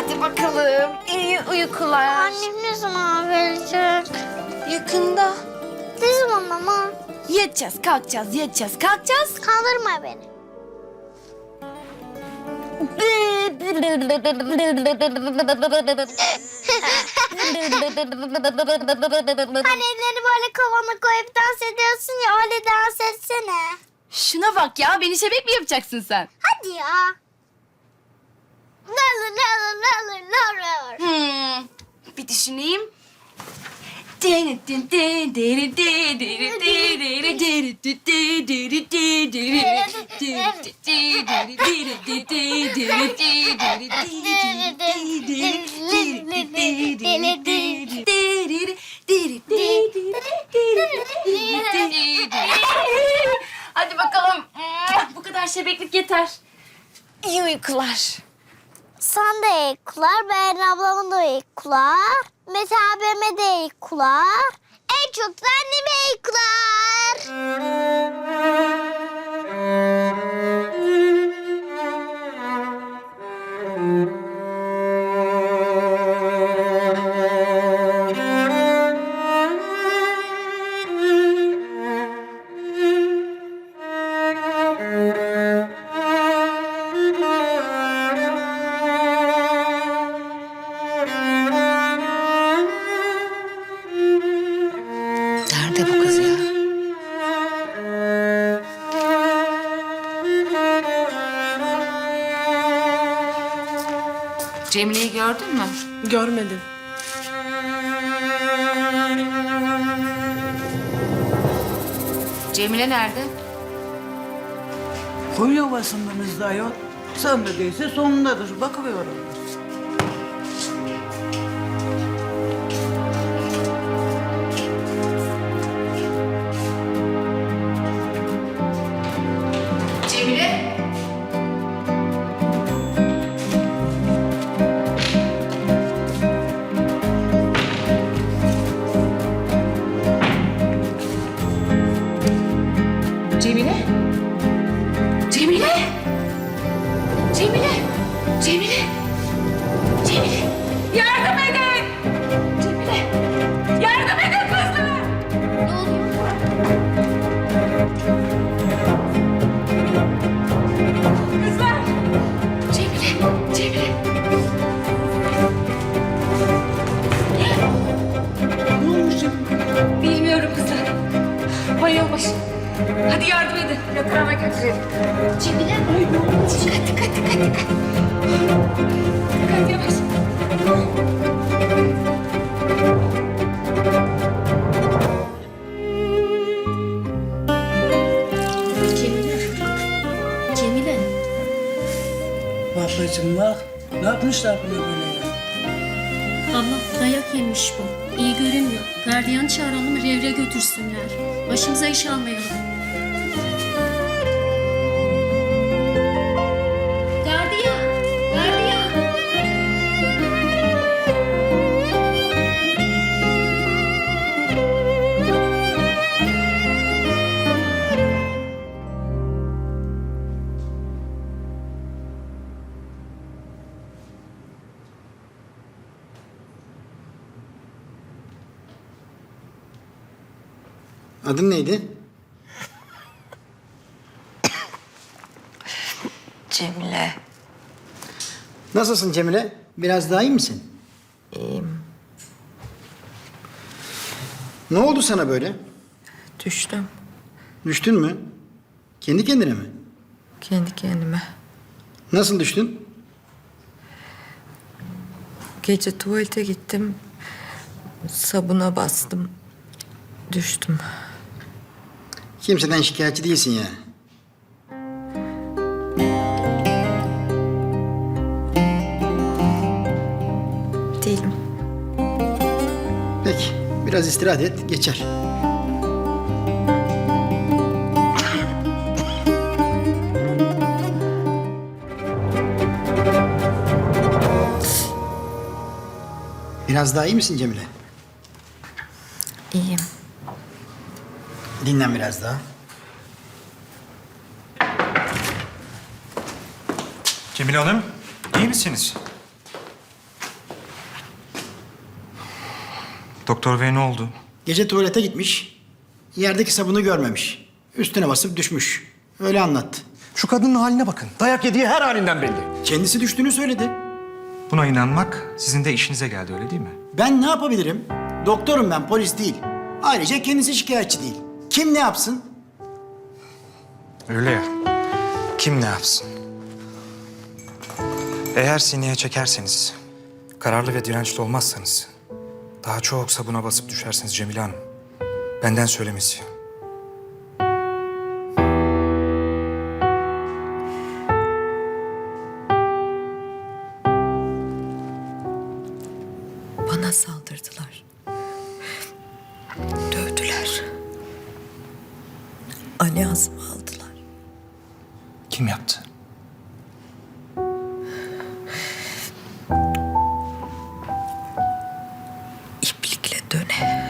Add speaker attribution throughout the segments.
Speaker 1: Hadi bakalım. İyi uykular.
Speaker 2: Annem ne zaman verecek?
Speaker 1: Yakında.
Speaker 2: Ne zaman ama?
Speaker 1: Yatacağız, kalkacağız, yatacağız, kalkacağız.
Speaker 2: Kaldırma beni. Hani ellerini böyle kafana koyup dans ediyorsun ya öyle dans etsene.
Speaker 1: Şuna bak ya, beni şebek mi yapacaksın sen?
Speaker 2: Hadi ya. Ne olur ne olur ne olur ne olur.
Speaker 1: Hmm, bir düşüneyim. Hadi bakalım. Bu kadar şebeklik yeter. İyi uykular.
Speaker 2: De iyi kular, Berin ablamın da kular. Mete abime de kular. En çok da anneme iyi
Speaker 1: Cemile'yi gördün mü?
Speaker 3: Görmedim.
Speaker 1: Cemile nerede?
Speaker 4: Koy yuvasındayız da ayol. Sonunda değilse sonundadır. Bakıveriyorum.
Speaker 1: Cemile? Cemile? Cemile? Yardım edin! Cemile! Yardım edin kızlar! Ne oluyor? Kızlar! Cemile! Cemile!
Speaker 4: Ne olmuş?
Speaker 1: Bilmiyorum kızlar. Bayılmış. Hadi yardım edin. Yatağıma götürelim. Cemile. Dikkat dikkat dikkat dikkat. Dikkat yavaş.
Speaker 5: Cemile. Cemile.
Speaker 4: Ablacığım bak. Ne yapmışlar buna böyle ya?
Speaker 5: Abla dayak yemiş bu. İyi görünmüyor. Gardiyan çağıralım revre götürsünler. Başımıza iş almayalım.
Speaker 6: Adın neydi?
Speaker 7: Cemile,
Speaker 6: Nasılsın Cemile? Biraz daha iyi misin?
Speaker 7: iyiyim.
Speaker 6: Ne oldu sana böyle?
Speaker 7: Düştüm
Speaker 6: Düştün mü? Kendi kendine mi?
Speaker 7: kendi kendime.
Speaker 6: Nasıl düştün?
Speaker 7: Gece tuvalete gittim. Sabuna bastım. Düştüm.
Speaker 6: Kimseden şikayetçi değilsin yani.
Speaker 7: Değilim.
Speaker 6: Peki, biraz istirahat et, geçer. Biraz daha iyi misin Cemile?
Speaker 7: İyiyim.
Speaker 6: Dinlen biraz daha.
Speaker 8: Cemil Hanım, iyi misiniz?
Speaker 3: Doktor Bey ne oldu?
Speaker 6: Gece tuvalete gitmiş. Yerdeki sabunu görmemiş. Üstüne basıp düşmüş. Öyle anlattı.
Speaker 3: Şu kadının haline bakın. Dayak yediği her halinden belli.
Speaker 6: Kendisi düştüğünü söyledi.
Speaker 3: Buna inanmak sizin de işinize geldi öyle değil mi?
Speaker 6: Ben ne yapabilirim? Doktorum ben, polis değil. Ayrıca kendisi şikayetçi değil. Kim ne yapsın?
Speaker 3: Öyle ya. Kim ne yapsın? Eğer sineye çekerseniz, kararlı ve dirençli olmazsanız... ...daha çok sabuna basıp düşersiniz Cemile Hanım. Benden söylemesi.
Speaker 7: Bana saldırdılar. Dövdüler. Ali Azim'i aldılar.
Speaker 3: Kim yaptı?
Speaker 7: İplikle döne.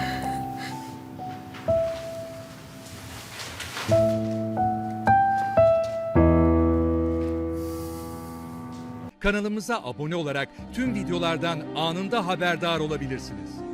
Speaker 8: Kanalımıza abone olarak tüm videolardan anında haberdar olabilirsiniz.